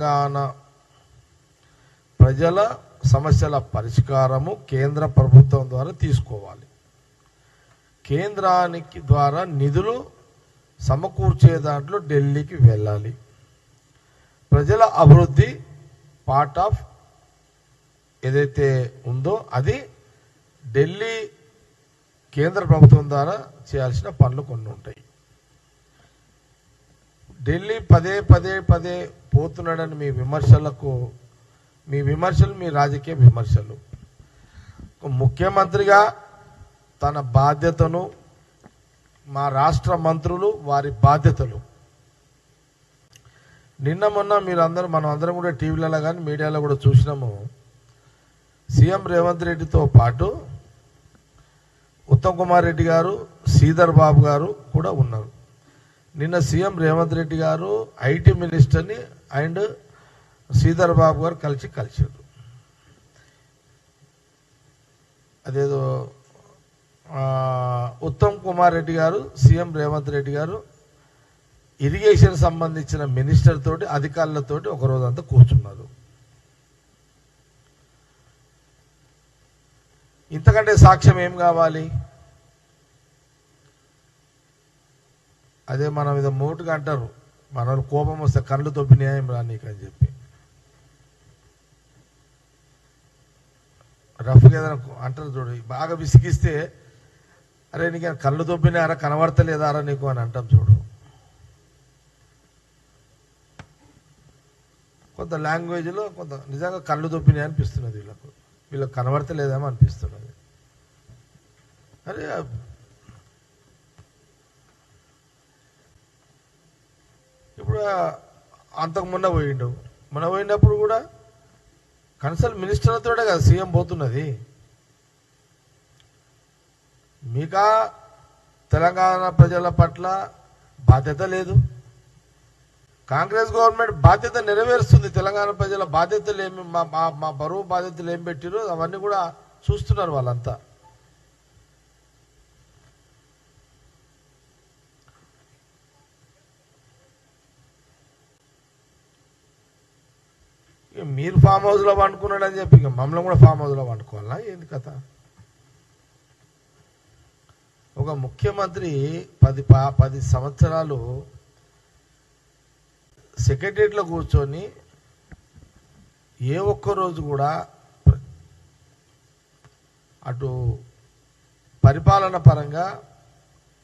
తెలంగాణ ప్రజల సమస్యల పరిష్కారము కేంద్ర ప్రభుత్వం ద్వారా తీసుకోవాలి. కేంద్రానికి ద్వారా నిధులు సమకూర్చే దాంట్లో ఢిల్లీకి వెళ్ళాలి. ప్రజల అభివృద్ధి పార్ట్ ఆఫ్ ఏదైతే ఉందో అది ఢిల్లీ కేంద్ర ప్రభుత్వం ద్వారా చేయాల్సిన పనులు కొన్ని ఉంటాయి. ఢిల్లీ పదే పదే పదే పోతున్నాడని మీ విమర్శలకు మీ విమర్శలు మీ రాజకీయ విమర్శలు. ముఖ్యమంత్రిగా తన బాధ్యతను మా రాష్ట్ర మంత్రులు వారి బాధ్యతలు. నిన్న మొన్న మీరు అందరూ మనం అందరం కూడా టీవీలలో కానీ మీడియాలో కూడా చూసినాము. సీఎం రేవంత్ రెడ్డితో పాటు ఉత్తమ్ కుమార్ రెడ్డి గారు శ్రీధర్ బాబు గారు కూడా ఉన్నారు. నిన్న సీఎం రేవంత్ రెడ్డి గారు ఐటీ మినిస్టర్ని అండ్ శ్రీధర్ బాబు గారు కలిసి కలిసారు అదేదో ఉత్తమ్ కుమార్ రెడ్డి గారు సీఎం రేవంత్ రెడ్డి గారు ఇరిగేషన్ సంబంధించిన మినిస్టర్ తోటి అధికారులతోటి ఒకరోజు అంతా కూర్చున్నారు. ఇంతకంటే సాక్ష్యం ఏం కావాలి? అదే మన మీద మోటుగా అంటారు. మన కోపం వస్తే కళ్ళు తొప్పి న్యాయం రా నీకు అని చెప్పి. రఫ్గా ఏదైనా అంటారు చూడు బాగా విసిగిస్తే అరే నీకు కళ్ళు తొప్పినారా కనబడతలేదారా నీకు అని అంటాం చూడు. కొంత లాంగ్వేజ్లో కొంత నిజంగా కళ్ళు దొప్పినాయి అనిపిస్తున్నది వీళ్ళకు. వీళ్ళకి కనబడతలేదేమో అనిపిస్తున్నది. అరే ఇప్పుడు అంతకు మొన్న పోయిండు. మొన్న పోయినప్పుడు కూడా కన్సల్ మినిస్టర్లతోటే కదా సీఎం పోతున్నది. మీకా తెలంగాణ ప్రజల పట్ల బాధ్యత లేదు. కాంగ్రెస్ గవర్నమెంట్ బాధ్యత నెరవేరుస్తుంది. తెలంగాణ ప్రజల బాధ్యతలు ఏమి మా మా మా బరువు బాధ్యతలు ఏం పెట్టిరో అవన్నీ కూడా చూస్తున్నారు వాళ్ళంతా. ఇక మీరు ఫామ్ హౌస్లో వండుకున్నాడని చెప్పి ఇక మమ్మల్ని కూడా ఫామ్ హౌస్లో వండుకోవాలా ఏంది కథ? ఒక ముఖ్యమంత్రి పది పా పది సంవత్సరాలు సెక్రటరియట్లో కూర్చొని ఏ ఒక్క రోజు కూడా అటు పరిపాలన పరంగా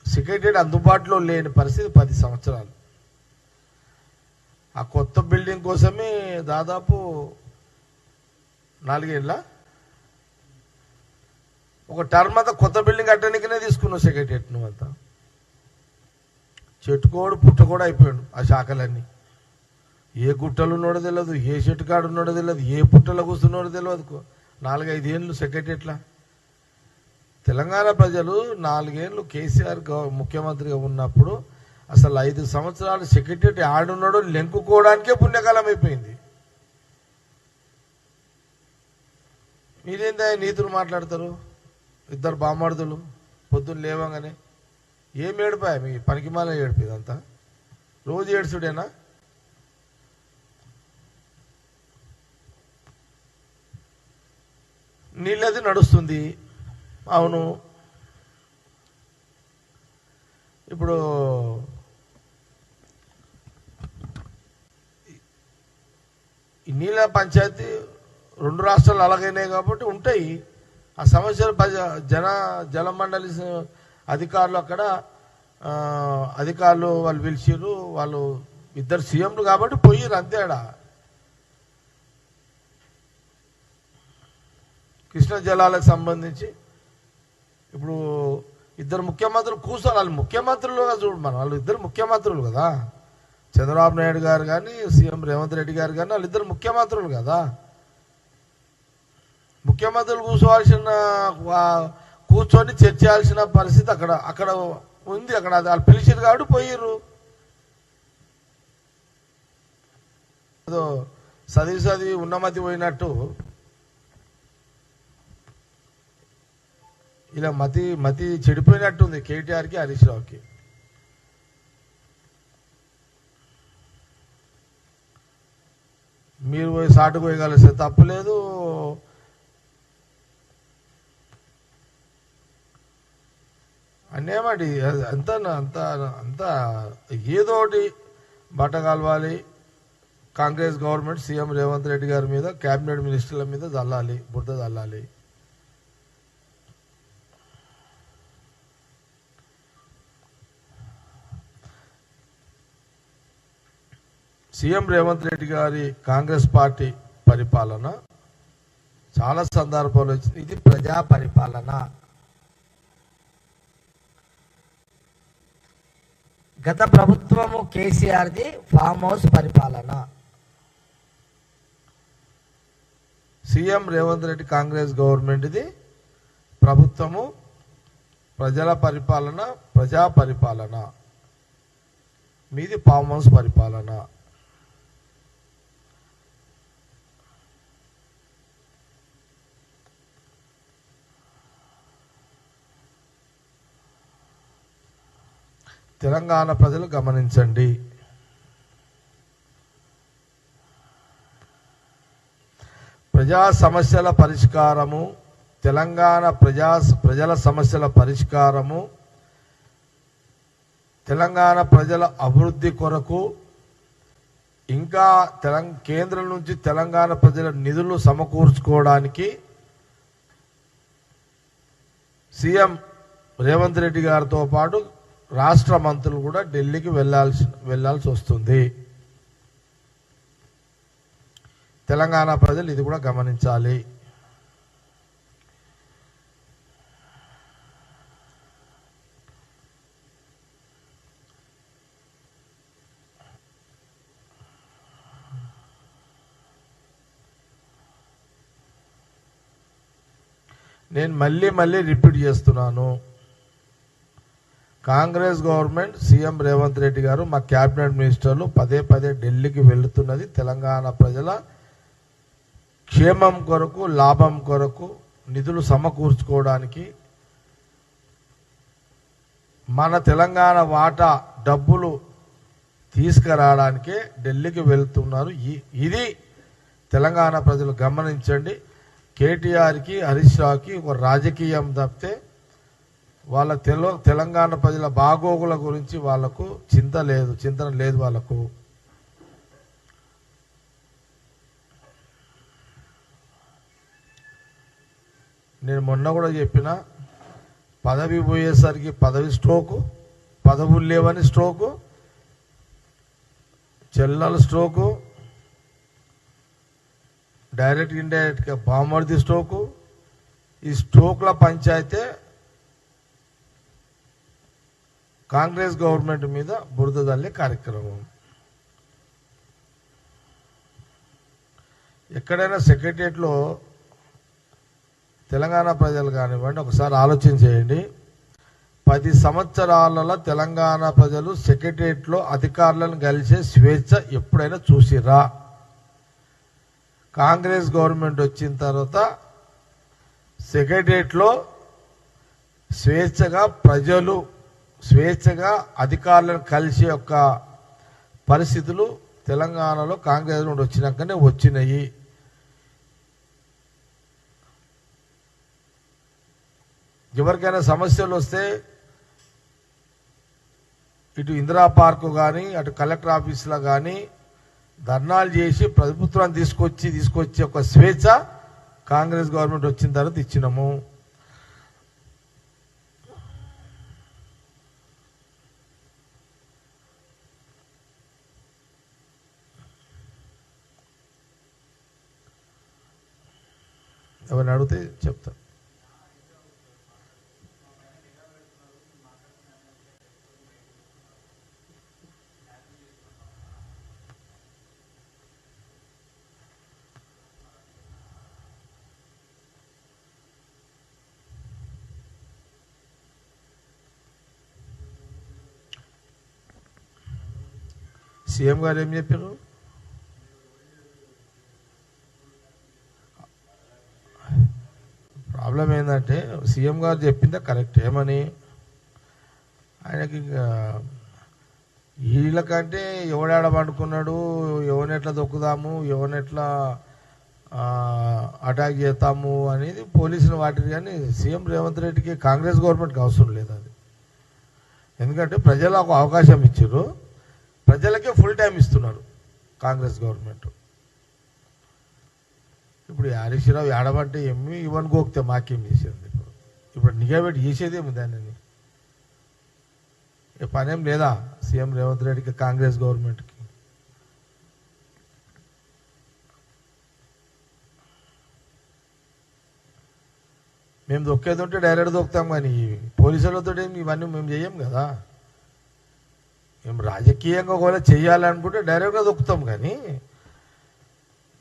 సెక్రటరియట్ అందుబాటులో లేని పరిస్థితి పది సంవత్సరాలు. ఆ కొత్త బిల్డింగ్ కోసమే దాదాపు నాలుగేళ్ళ? ఒక టర్మ్ అంతా కొత్త బిల్డింగ్ కట్టడానికినే తీసుకున్నావు సెక్రటరియట్ నువ్వు అంతా చెట్టుకోడు పుట్టకోడు అయిపోయాడు ఆ శాఖలన్నీ. ఏ గుట్టలు ఉన్నాడో తెలియదు ఏ చెట్టు కాడు ఉన్నాడో తెలియదు ఏ పుట్టలో కూర్చున్నాడో తెలియదు నాలుగైదేళ్ళు సెక్రటరియట్లా. తెలంగాణ ప్రజలు నాలుగేళ్ళు కేసీఆర్ ముఖ్యమంత్రిగా ఉన్నప్పుడు అసలు ఐదు సంవత్సరాలు సెక్రటరీ ఆడున్నాడు లెంకుకోవడానికే పుణ్యకాలం అయిపోయింది. మీరేందా నీతులు మాట్లాడతారు? ఇద్దరు బామ్మర్దులు పొద్దున్న లేవగానే ఏం ఏడిపాయ మీ పనికిమాల ఏడిపి ఇదంతా? రోజు ఏడుచుడేనా? నీళ్ళది నడుస్తుంది. అవును. ఇప్పుడు నీళ్ళ పంచాయతీ రెండు రాష్ట్రాలు అలాగైనాయి కాబట్టి ఉంటాయి. ఆ సమస్యలు ప్రజ- జన జలమండలి అధికారులు అక్కడ అధికారులు వాళ్ళు పిలిచిర్రు వాళ్ళు ఇద్దరు సీఎంలు కాబట్టి పోయిర్రు అంతే కృష్ణ కృష్ణా జలాలకు సంబంధించి ఇప్పుడు ఇద్దరు ముఖ్యమంత్రులు కూర్చొని వాళ్ళు ముఖ్యమంత్రులుగా చూడు మనం వాళ్ళు ఇద్దరు ముఖ్యమంత్రులు కదా. చంద్రబాబు నాయుడు గారు కానీ సీఎం రేవంత్ రెడ్డి గారు కానీ వాళ్ళు ఇద్దరు ముఖ్యమంత్రులు కదా. ముఖ్యమంత్రులు కూర్చోవాల్సిన కూర్చొని చర్చించాల్సిన పరిస్థితి అక్కడ అక్కడ ఉంది. అక్కడ వాళ్ళు పిలిచిరు కాబట్టి పోయిర్రు. ఏదో చదివి చదివి ఉన్నమతి పోయినట్టు. ఇలా మతి మతి చెడిపోయినట్టుంది కేటీఆర్కి హరీష్ రావుకి. మీరు పోయి సాటు పోయగలిస్తే తప్పలేదు. తప్పులేదు అంత అంత అంత ఏదో ఒకటి బట్ట కలవాలి. కాంగ్రెస్ గవర్నమెంట్ సీఎం రేవంత్ రెడ్డి గారి మీద క్యాబినెట్ మినిస్టర్ల మీద చల్లాలి బురద చల్లాలి సీఎం రేవంత్ రెడ్డి గారి కాంగ్రెస్ పార్టీ పరిపాలన చాలా సందర్భాలు వచ్చింది. ఇది ప్రజా పరిపాలన. గత ప్రభుత్వము కేసీఆర్ది ఫామ్ హౌస్ పరిపాలన. సీఎం రేవంత్ రెడ్డి కాంగ్రెస్ గవర్నమెంట్ది ప్రభుత్వము ప్రజల పరిపాలన ప్రజా పరిపాలన. మీది ఫామ్ హౌస్ పరిపాలన. తెలంగాణ ప్రజలు గమనించండి. ప్రజా సమస్యల పరిష్కారము తెలంగాణ ప్రజా ప్రజల సమస్యల పరిష్కారము తెలంగాణ ప్రజల అభివృద్ధి కొరకు ఇంకా తెలంగ కేంద్రం నుంచి తెలంగాణ ప్రజల నిధులు సమకూర్చుకోవడానికి సీఎం రేవంత్ రెడ్డి గారితో పాటు రాష్ట్ర మంత్రులు కూడా ఢిల్లీకి వెళ్ళాల్సి వెళ్ళాల్సి వస్తుంది. తెలంగాణ ప్రజలు ఇది కూడా గమనించాలి. నేను మళ్ళీ మళ్ళీ రిపీట్ చేస్తున్నాను. కాంగ్రెస్ గవర్నమెంట్ సీఎం రేవంత్ రెడ్డి గారు మా క్యాబినెట్ మినిస్టర్లు పదే పదే ఢిల్లీకి వెళుతున్నది. తెలంగాణ ప్రజల క్షేమం కొరకు లాభం కొరకు నిధులు సమకూర్చుకోవడానికి మన తెలంగాణ వాటా డబ్బులు తీసుకురావడానికే ఢిల్లీకి వెళ్తున్నారు. ఈ- ఇది తెలంగాణ ప్రజలు గమనించండి. కేటీఆర్కి హరీష్ రావుకి ఒక రాజకీయం తప్పితే వాళ్ళ తెల తెలంగాణ ప్రజల బాగోగుల గురించి వాళ్ళకు చింత లేదు చింతన లేదు వాళ్ళకు. నేను మొన్న కూడా చెప్పిన పదవి పోయేసరికి పదవి స్ట్రోకు పదవులు లేవని స్ట్రోకు చెల్లల స్ట్రోకు డైరెక్ట్ ఇండైరెక్ట్గా బామర్ది స్ట్రోకు ఈ స్ట్రోక్ల పంచాయతే కాంగ్రెస్ గవర్నమెంట్ మీద బురద తల్లే కార్యక్రమం. ఎక్కడైనా సెక్రటరియట్లో తెలంగాణ ప్రజలు కానివ్వండి ఒకసారి ఆలోచన చేయండి. పది సంవత్సరాలలో తెలంగాణ ప్రజలు సెక్రటరియట్లో అధికారులను కలిసే స్వేచ్ఛ ఎప్పుడైనా చూసిరా కాంగ్రెస్ గవర్నమెంట్ వచ్చిన తర్వాత సెక్రటరియట్లో స్వేచ్ఛగా ప్రజలు స్వేచ్ఛగా అధికారులను కలిసే యొక్క పరిస్థితులు తెలంగాణలో కాంగ్రెస్ నుండి వచ్చినాకనే వచ్చినాయి. ఎవరికైనా సమస్యలు వస్తే ఇటు ఇందిరా పార్కు కానీ అటు కలెక్టర్ ఆఫీసులో కానీ ధర్నాలు చేసి ప్రభుత్వాన్ని తీసుకొచ్చి తీసుకొచ్చి ఒక స్వేచ్ఛ కాంగ్రెస్ గవర్నమెంట్ వచ్చిన తర్వాత ఇచ్చినాము. ఎవరిని అడిగితే చెప్తా సీఎం గారు ఏం చెప్పారు సీఎం గారు చెప్పిందే కరెక్ట్ ఏమని? ఆయనకి ఇంకా వీళ్ళకంటే ఎవడాడ పండుకున్నాడు ఎవరినెట్లా దొక్కుదాము ఎవరినెట్లా అటాక్ చేస్తాము అనేది పోలీసులు వాటిని కానీ సీఎం రేవంత్ రెడ్డికి కాంగ్రెస్ గవర్నమెంట్కి అవసరం లేదు అది. ఎందుకంటే ప్రజలు ఒక అవకాశం ఇచ్చారు ప్రజలకే ఫుల్ టైం ఇస్తున్నారు కాంగ్రెస్ గవర్నమెంట్. ఇప్పుడు హరీష్ రావు ఏడమంటే ఏమి ఇవన్నీ గోకితే మాకేం చేసింది? ఇప్పుడు ఇప్పుడు నిఘాబెట్టి చేసేదేమి దానిని? ఏ పనేం లేదా? సీఎం రేవంత్ రెడ్డికి కాంగ్రెస్ గవర్నమెంట్కి? మేము దొక్కేది ఉంటే డైరెక్ట్ దొక్కుతాం కానీ పోలీసులతో ఇవన్నీ మేము చేయం కదా? మేము రాజకీయంగా ఒకవేళ చేయాలనుకుంటే డైరెక్ట్గా దొక్కుతాం కానీ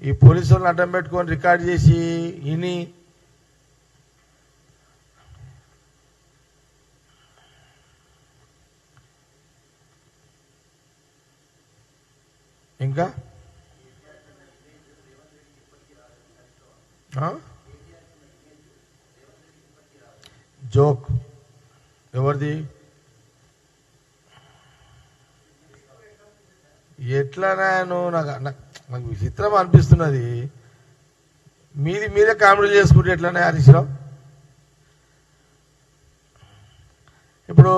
ఈ పోలీసులను అడ్డం పెట్టుకొని రికార్డ్ చేసి ఇని ఇంకా జోక్. ఎవరిది? ఎట్లా నేను నాకు నాకు విచిత్రం అనిపిస్తున్నది. మీది మీరే కామెడీ చేసుకుంటే ఎట్లానే హరీష్రావు ఇప్పుడు